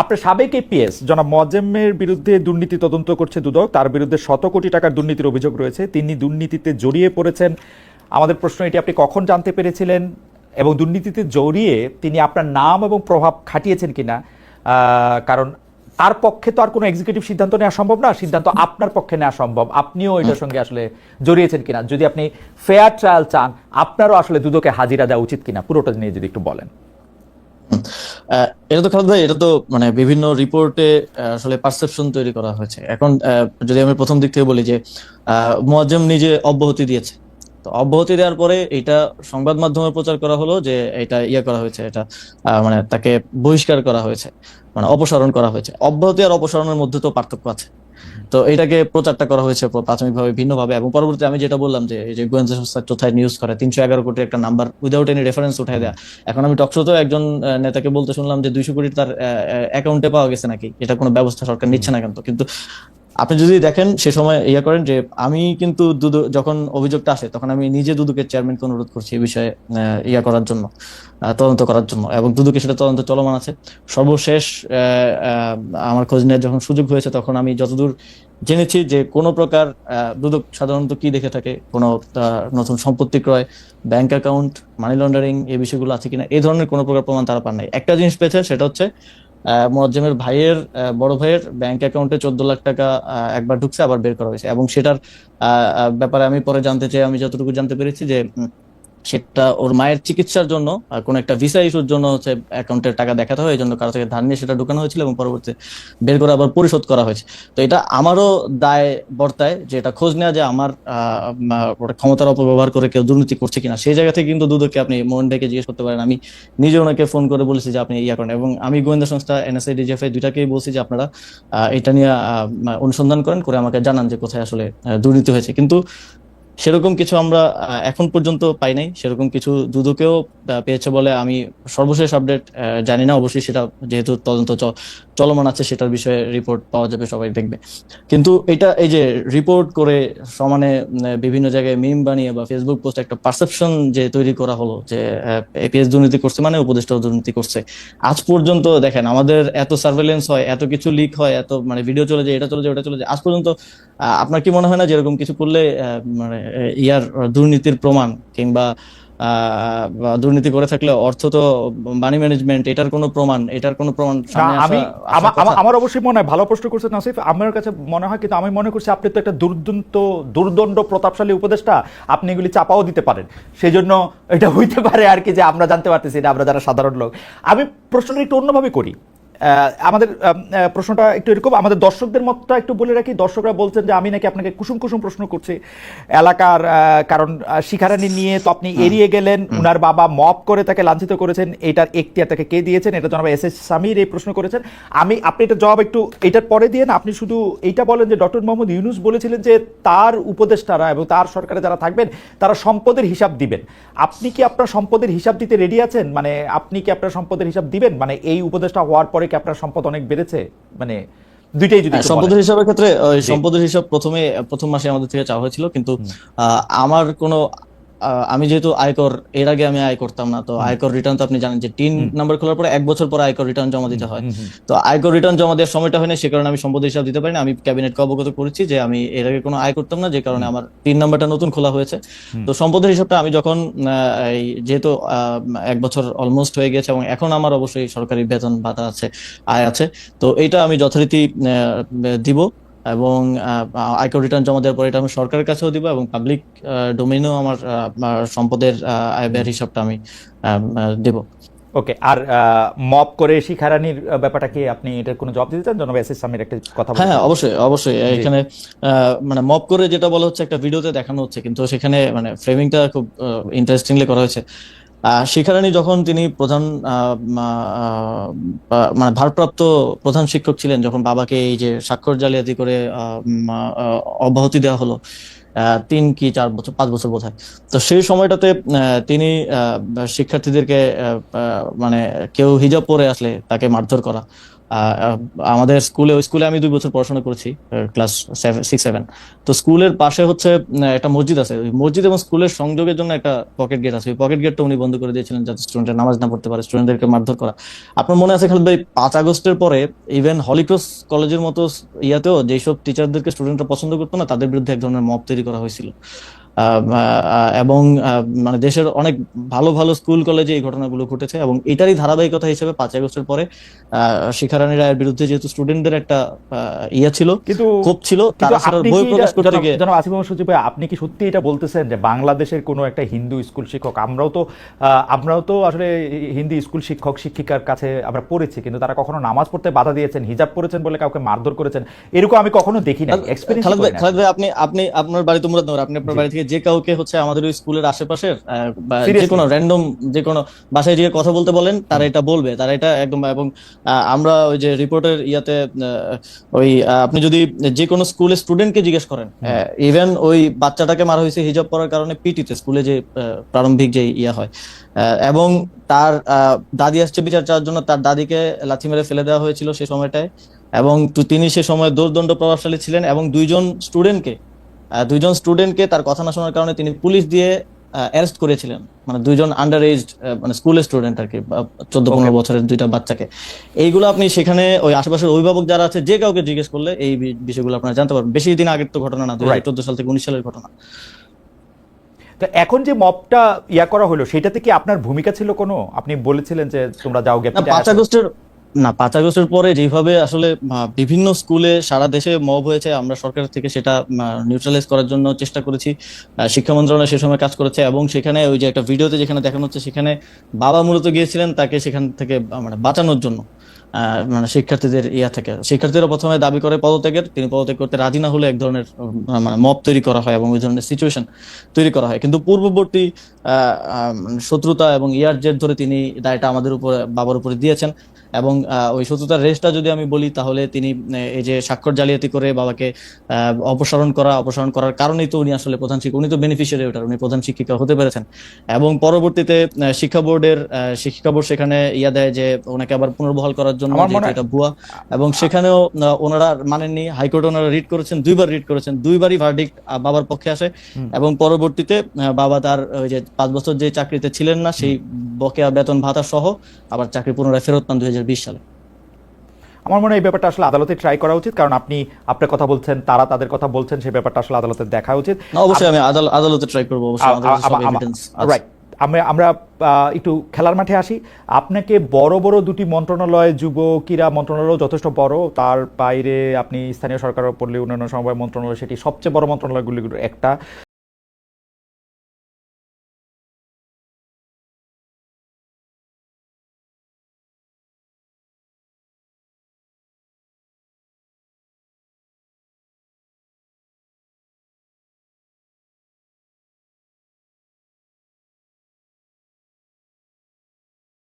আপনার সাবেক এপিএস জনাব মজেমের বিরুদ্ধে দুর্নীতি তদন্ত করছে দুদক তার বিরুদ্ধে শত কোটি টাকার দুর্নীতির অভিযোগ রয়েছে তিনি দুর্নীতিতে জড়িয়ে পড়েছেন। আমাদের প্রশ্ন এটি আপনি কখন জানতে পেরেছিলেন? এবং দুর্নীতিতে জড়িয়ে তিনি আপনার নাম এবং প্রভাব খাটিয়েছেন কিনা? কারণ তার পক্ষে তো আর কোনো এক্সিকিউটিভ সিদ্ধান্ত নেওয়া সম্ভব না সিদ্ধান্ত আপনার পক্ষে নেওয়া সম্ভব। আপনিও এটার সঙ্গে আসলে জড়িয়েছেন কিনা? যদি আপনি ফেয়ার ট্রায়াল চান আপনারও আসলে দুদকে হাজিরা দেওয়া উচিত কিনা? পুরোটা নিয়ে যদি একটু বলেন। এটা তো খালেদা, এটা তো মানে বিভিন্ন রিপোর্টে আসলে পারসেপশন তৈরি করা হয়েছে। এখন যদি আমি প্রথম দিক থেকে বলি যে মোয়াজ্জেম নিজে অব্যাহতি দিয়েছে। তো অব্যাহতি দেওয়ার পরে এটা সংবাদ মাধ্যমে প্রচার করা হলো যে, এটা ইয়ে করা হয়েছে, এটা মানে তাকে বহিষ্কার করা হয়েছে মানে অপসারণ করা হয়েছে। অব্যাহতি আর অপসারণের মধ্যে তো পার্থক্য আছে। তো এটাকে প্রচারটা করা হয়েছে প্র- প্রাথমিকভাবে ভিন্নভাবে এবং পরবর্তী আমি যেটা বললাম যে, এই যে গোয়েন্দা সংস্থা চোথায় নিউজ করে, তিনশো এগারো কোটি একটা নাম্বার উইদাউট এনি রেফারেন্স উঠাই দেয়া। এখন আমি টকশোতেও একজন নেতাকে বলতে শুনলাম যে দুইশো কোটি তার অ্যাকাউন্টে পাওয়া গেছে নাকি? এটা কোনো ব্যবস্থা সরকার নিচ্ছে না কিন্তু কিন্তু আপনি যদি দেখেন সে সময় ইয়ে করেন যে আমি কিন্তু দুদু যখন অভিযোগটা আসে, তখন আমি নিজে দুদুকের চেয়ারম্যানকে অনুরোধ করছি এই বিষয়ে ইয়া করার জন্য তদন্ত করার জন্য। এবং দুদুকে সেটা তদন্ত চলমান আছে। সর্বশেষ আমার খোঁজ নেওয়ার যখন সুযোগ হয়েছে, তখন আমি যতদূর জেনেছি যে কোনো প্রকার দুদক সাধারণত কি দেখে থাকে, কোনো নতুন সম্পত্তি ক্রয় ব্যাংক অ্যাকাউন্ট মানি লন্ডারিং এই বিষয়গুলো আছে কিনা এই ধরনের কোনো প্রকার প্রমাণ তারা পান নাই। একটা জিনিস পেয়েছে, সেটা হচ্ছে মোয়াজ্জেমের ভাইয়ের বড় ভাইয়ের ব্যাংক অ্যাকাউন্টে চোদ্দ লাখ টাকা একবার ঢুকছে, আবার বের করা হয়েছে। এবং সেটার ব্যাপারে আমি পরে জানতে চাই, আমি যতটুকু জানতে পেরেছি যে সেটা ওর মায়ের চিকিৎসার জন্য আর কোন একটা ভিসা ইস্যুর জন্য হচ্ছে অ্যাকাউন্টের টাকা দেখাতে হয়, এই জন্য কারও থেকে ধার নিয়ে সেটা ঢুকানো হয়েছিল এবং পরবর্তীতে বের করে আবার পরিশোধ করা হয়েছে। তো এটা আমারও দায় বর্তায় যে এটা খোঁজ নেওয়া যে আমার ক্ষমতার অপব্যবহার করে কেউ দুর্নীতি করছে কিনা। সেই জায়গা থেকে কিন্তু দুদককে আপনি মন ডেকে জিজ্ঞেস করতে পারেন। আমি নিজে ওনাকে ফোন করে বলেছি যে আপনি ইয়া করেন এবং আমি গোয়েন্দা সংস্থা এনএসআই ডিজিএফআই দুইটাকেই বলছি যে আপনারা এটা নিয়ে অনুসন্ধান করেন, করে আমাকে জানান যে কোথায় আসলে দুর্নীতি হয়েছে। কিন্তু সেরকম কিছু আমরা এখন পর্যন্ত পাই নাই। সেরকম কিছু দুদকেও পেয়েছে বলে আমি সর্বশেষ আপডেট জানি না। অবশ্যই সেটা যেহেতু তদন্ত চলমান আছে, সেটার বিষয়ে রিপোর্ট পাওয়া যাবে, সবাই দেখবে। কিন্তু এটা, এই যে রিপোর্ট করে সমানে বিভিন্ন জায়গায় মিম বানিয়ে বা ফেসবুক পোস্ট একটা পারসেপশন যে তৈরি করা হলো, যে এপিএস দুর্নীতি করছে মানে উপদেষ্টা দুর্নীতি করছে। আজ পর্যন্ত দেখেন, আমাদের এত সার্ভেলেন্স হয়, এত কিছু লিক হয়, এত মানে ভিডিও চলে যায়, এটা চলে যায়, ওটা চলে যায়, আজ পর্যন্ত আপনার কি মনে হয় না যে এরকম কিছু করলে মানে ইয়ার দুর্নীতির প্রমাণ কিংবা দুর্নীতি করে থাকলে অর্থ তো মানি ম্যানেজমেন্ট এটার কোনো প্রমাণ এটার কোনো প্রমাণ আমি? আমার অবশ্যই মনে হয় ভালো প্রশ্ন করছে নাসিফ। আমার কাছে মনে হয় কিন্তু আমি মনে করছি আপনি তো একটা দুর্দন্ত দুর্দণ্ড প্রতাপশালী উপদেষ্টা আপনি এগুলি চাপাও দিতে পারেন। সেই জন্য এটা হইতে পারে আর কি যে আমরা জানতে পারতেছি না আমরা যারা সাধারণ লোক। আমি প্রশ্নটা একটু অন্যভাবে করি। আমাদের প্রশ্নটা একটু এরকম আমাদের দর্শকদের মতটা একটু বলে রাখি। দর্শকরা বলছেন যে আমি নাকি আপনাকে কুসুম কুসুম প্রশ্ন করছি। এলাকার কারণ শিখারানি নিয়ে তো আপনি এড়িয়ে গেলেন উনার বাবা মপ করে তাকে লাঞ্ছিত করেছেন এটার এখতিয়ার তাকে কে দিয়েছেন এটা জনাব এস এস সামির এই প্রশ্ন করেছেন। আমি আপনি এটা জবাব একটু এটার পরে দিয়ে না আপনি শুধু এইটা বলেন যে ডক্টর মোহাম্মদ ইউনুস বলেছিলেন যে তার উপদেষ্টারা এবং তার সরকারে যারা থাকবেন তারা সম্পদের হিসাব দিবেন। আপনি কি আপনার সম্পদের হিসাব দিতে রেডি আছেন? মানে আপনি কি আপনার সম্পদের হিসাব দিবেন? মানে এই উপদেষ্টা হওয়ার পরে কি আপনার সম্পদ অনেক বেড়েছে? মানে দুইটাই যদি হ্যাঁ, সম্পদের হিসাবের ক্ষেত্রে সম্পদের হিসাব প্রথমে প্রথম মাসে আমাদের থেকে চাওয়া হয়েছিল কিন্তু আহ, আমার কোনো আমি যেহেতু আয়কর এর আগে আমি আয় করতাম না তো আয়কর রিটার্ন তো আপনি জানেন যে তিন নাম্বার খোলার পরে এক বছর পরে আয়কর রিটার্ন জমা দিতে হয়। তো আয়কর রিটার্ন জমা দেওয়ার সময়টা হয় না সে কারণে আমি সম্পদ হিসাব দিতে পারি না আমি ক্যাবিনেটকে অবগত করেছি যে আমি এর আগে কোনো আয় করতাম না যে কারণে আমার তিন নাম্বারটা নতুন খোলা হয়েছে। তো সম্পদের হিসাবটা আমি যখন যেহেতু আহ, এক বছর অলমোস্ট হয়ে গেছে এবং এখন আমার অবশ্যই সরকারি বেতন ভাতা আছে আয় আছে তো এইটা আমি যথারীতি আহ, দিব। এবং আয়কর রিটার্ন জমা দেওয়ার পরে এটা আমি সরকারের কাছেও দিব এবং পাবলিক ডোমেইনেও আমার সম্পদের আয় ব্যয়ের হিসাবটা আমি দেব। ওকে আর মপ করে শিখারানির ব্যাপারটা কি আপনি এটার কোনো জবাব দিতে চান? জনাব এস এস সামির একটা কথা হ্যাঁ অবশ্যই অবশ্যই। এখানে মানে মপ করে যেটা বলা হচ্ছে একটা ভিডিওতে দেখানো হচ্ছে কিন্তু সেখানে মানে ফ্রেমিংটা খুব ইন্টারেস্টিংলি করা হয়েছে। শিখারানী যখন তিনি প্রধান মানে ভারপ্রাপ্ত প্রধান শিক্ষক ছিলেন, যখন বাবাকে এই যে স্বাক্ষর জালিয়াতি করে অব্যাহতি দেওয়া হলো তিন কি চার বছর, পাঁচ বছর বোধ তো সেই সময়টাতে তিনি শিক্ষার্থীদেরকে মানে কেউ হিজাব পরে আসলে তাকে মারধর করা। আমাদের স্কুলে, ওই স্কুলে আমি দুই বছর পড়াশোনা করেছি ক্লাস সিক্স সেভেন তো স্কুলের পাশে হচ্ছে একটা মসজিদ আছে। ওই মসজিদ এবং স্কুলের সংযোগের জন্য একটা পকেট গেট আছে। ওই পকেট গেটটা উনি বন্ধ করে দিয়েছিলেন যাতে স্টুডেন্টরা নামাজ না পড়তে পারে স্টুডেন্টদেরকে মারধর করা। আপনার মনে আছে খালিদ ভাই, পাঁচ আগস্টের পরে ইভেন হলিক্রস কলেজের মতো ইয়াতেও যেসব টিচারদেরকে স্টুডেন্টরা পছন্দ করতো না, তাদের বিরুদ্ধে এক ধরনের মব তৈরি করা হয়েছিল। এবং মানে দেশের অনেক ভালো ভালো স্কুল কলেজে এই ঘটনাগুলো ঘটেছে এবং এটারই ধারাবাহিকতা হিসেবে পাঁচ আগস্টের পরে শিখারানী রায়ের বিরুদ্ধে যেহেতু স্টুডেন্টদের একটা ইয়ে ছিল কিন্তু ক্ষোভ ছিল তারা আপনি বই কি প্রকাশ করতে গিয়ে জনাব আসিফ মোহাম্মদ আপনি কি সত্যি এটা বলতেছেন যে বাংলাদেশের কোনো একটা হিন্দু স্কুল শিক্ষক আমরাও তো আহ, আমরাও তো আসলে হিন্দি স্কুল শিক্ষক শিক্ষিকার কাছে আমরা পড়েছি কিন্তু তারা কখনো নামাজ পড়তে বাধা দিয়েছেন হিজাব পড়েছেন বলে কাউকে মারধর করেছেন এরকম আমি কখনো দেখি না এক্সপিরিয়েন্স খালেদ ভাই আপনি আপনি আপনার বাড়ি তো মুরাদনগর আপনি আপনার বাড়ি থেকে যে কাউকে হচ্ছে আমাদের ওই স্কুলের আশেপাশের যে? কোনো র্যান্ডম যে কোনো বাসায় গিয়ে কথা বলতে বলেন তারা এটা বলবে। তারা এটা একদম এবং আমরা ওই যে রিপোর্টের ইয়াতে ওই আপনি যদি যে কোনো স্কুলের স্টুডেন্টকে জিজ্ঞেস করেন ইভেন ওই বাচ্চাটাকে মারা হয়েছে হিজাব পরার কারণে পিটিতে স্কুলে যে প্রারম্ভিক যে ইয়া হয়। এবং তার আহ, দাদি আসছে বিচার চাওয়ার জন্য তার দাদিকে লাথি মেরে ফেলে দেওয়া হয়েছিল সে সময়টায়। এবং তিনি সে সময় দোর্দণ্ড প্রভাবশালী ছিলেন এবং দুইজন স্টুডেন্টকে দুইজন স্টুডেন্টকে তার কথা না শোনার কারণে তিনি পুলিশ দিয়ে অ্যারেস্ট করেছিলেন। মানে দুইজন আন্ডার এজ মানে স্কুলের স্টুডেন্ট আর কি চোদ্দ পনেরো বছরের দুইটা বাচ্চাকে। এইগুলো আপনি সেখানে ওই আশেপাশের অভিভাবক যারা আছে যে কাউকে জিজ্ঞেস করলে এই বিষয়গুলো আপনারা জানতে পারবেন। বেশি দিন আগের তো ঘটনা না দুই চোদ্দ সাল থেকে উনিশ সালের ঘটনা। তো এখন যে মবটা ইয়া করা হলো সেটাতে কি আপনার ভূমিকা ছিল কোনো? আপনি বলেছিলেন যে তোমরা যাও গে পাঁচ আগস্টের না পাঁচ আগস্টের পরে যেভাবে আসলে বিভিন্ন স্কুলে সারা দেশে মব হয়েছে আমরা সরকার থেকে সেটা নিউট্রালাইজ করার জন্য চেষ্টা করেছি। শিক্ষা মন্ত্রণালয় সে সময় কাজ করেছে এবং সেখানে ওই যে একটা ভিডিওতে যেখানে দেখানো হচ্ছে সেখানে বাবা মূলত গিয়েছিলেন তাকে সেখান থেকে মানে বাঁচানোর জন্য। মানে শিক্ষার্থীদের ইয়া থেকে। শিক্ষার্থীরা প্রথমে দাবি করে পদত্যাগের তিনি পদত্যাগ করতে রাজি না হলে এক ধরনের মানে মব তৈরি করা হয় এবং ওই ধরনের সিচুয়েশন তৈরি করা হয়। কিন্তু পূর্ববর্তী আহ, শত্রুতা এবং ইয়ার জের ধরে তিনি দায়টা আমাদের উপরে বাবার উপরে দিয়েছেন। এবং আহ, ওই শত্রুতার রেসটা যদি আমি বলি তাহলে তিনি এই যে স্বাক্ষর জালিয়াতি করে বাবাকে অপসারণ করা অপসারণ করার কারণেই তো উনি আসলে প্রধান শিক্ষক উনি তো বেনিফিশিয়ারি ওটার উনি প্রধান শিক্ষিকা হতে পেরেছেন। এবং পরবর্তীতে শিক্ষা বোর্ডের শিক্ষা বোর্ড সেখানে ইয়া দেয় যে ওনাকে আবার পুনর্বহাল করার জন্য এটা ভুয়া এবং সেখানেও ওনারা মানেননি হাইকোর্টে ওনারা রিড করেছেন দুইবার রিড করেছেন দুইবারই ভার্ডিক্ট বাবার পক্ষে আসে। এবং পরবর্তীতে বাবা তার ওই যে পাঁচ বছর যে চাকরিতে ছিলেন না সেই বকেয়া বেতন ভাতা সহ আবার চাকরি পুনরায় ফেরত পান দুই সালে। আমার মনে হয় এই ব্যাপারটা আসলে আদালতে ট্রাই করা উচিত কারণ আপনি আপনার কথা বলছেন তারা তাদের কথা বলছেন সেই ব্যাপারটা আসলে আদালতে দেখা উচিত। না, অবশ্যই আমি আদাল- আদালতে ট্রাই করব রাইট আমরা আমরা একটু খেলার মাঠে আসি। আপনাকে বড় বড় দুটি মন্ত্রণালয় যুব ক্রীড়া মন্ত্রণালয় যথেষ্ট বড়। তার বাইরে আপনি স্থানীয় সরকার পল্লী উন্নয়ন সমবায় মন্ত্রণালয় সেটি সবচেয়ে বড় মন্ত্রণালয়গুলির একটা।